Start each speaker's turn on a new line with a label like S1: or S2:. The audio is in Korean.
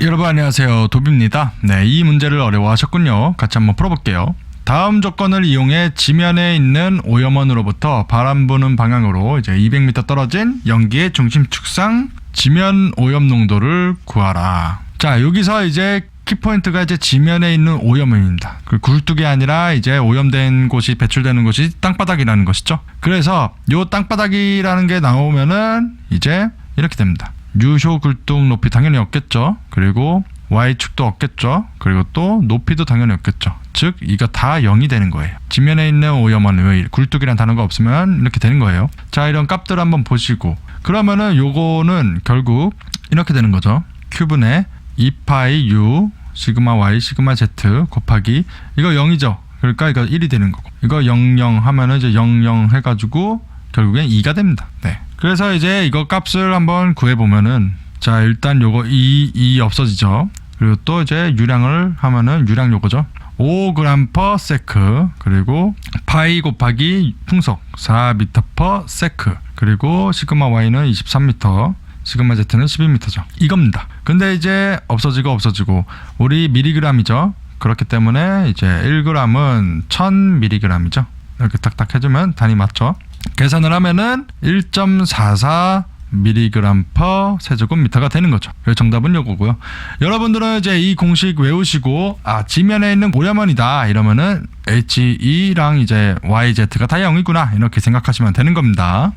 S1: 여러분 안녕하세요 도비입니다 네, 이 문제를 어려워하셨군요 같이 한번 풀어볼게요 다음 조건을 이용해 지면에 있는 오염원으로부터 바람 부는 방향으로 이제 200m 떨어진 연기의 중심 축상 지면 오염 농도를 구하라 자 여기서 이제 키포인트가 이제 지면에 있는 오염원입니다. 그 굴뚝이 아니라 이제 오염된 곳이 배출되는 곳이 땅바닥이라는 것이죠. 그래서 요 땅바닥이라는 게 나오면은 이제 이렇게 됩니다. 유효 굴뚝 높이 당연히 없겠죠. 그리고 Y축도 없겠죠. 그리고 또 높이도 당연히 없겠죠. 즉 이거 다 0이 되는 거예요. 지면에 있는 오염원 왜 굴뚝이란 단어가 없으면 이렇게 되는 거예요. 자 이런 값들 한번 보시고 그러면은 요거는 결국 이렇게 되는 거죠. 큐브의 2파이 u 시그마 y 시그마 z 곱하기 이거 0이죠. 그러니까 이거 1이 되는 거고 이거 00 하면은 이제 00 해가지고 결국엔 2가 됩니다. 네. 그래서 이제 이거 값을 한번 구해 보면은 자 일단 요거 2 2 없어지죠. 그리고 또 이제 유량을 하면은 유량 요거죠. 5g per sec 그리고 파이 곱하기 풍속 4m per sec 그리고 시그마 y는 23m 시그마 z는 12m죠. 이겁니다. 근데 이제 없어지고 없어지고 우리 미리그램이죠. 그렇기 때문에 이제 1g은 1000mg이죠. 이렇게 딱딱 해주면 단위 맞죠. 계산을 하면은 1.44 mg per 세제곱미터가 되는 거죠. 그래서 정답은 요거고요. 여러분들은 이제 이 공식 외우시고 아 지면에 있는 오염원이다 이러면은 HE랑 이제 YZ가 다 0이구나 이렇게 생각하시면 되는 겁니다.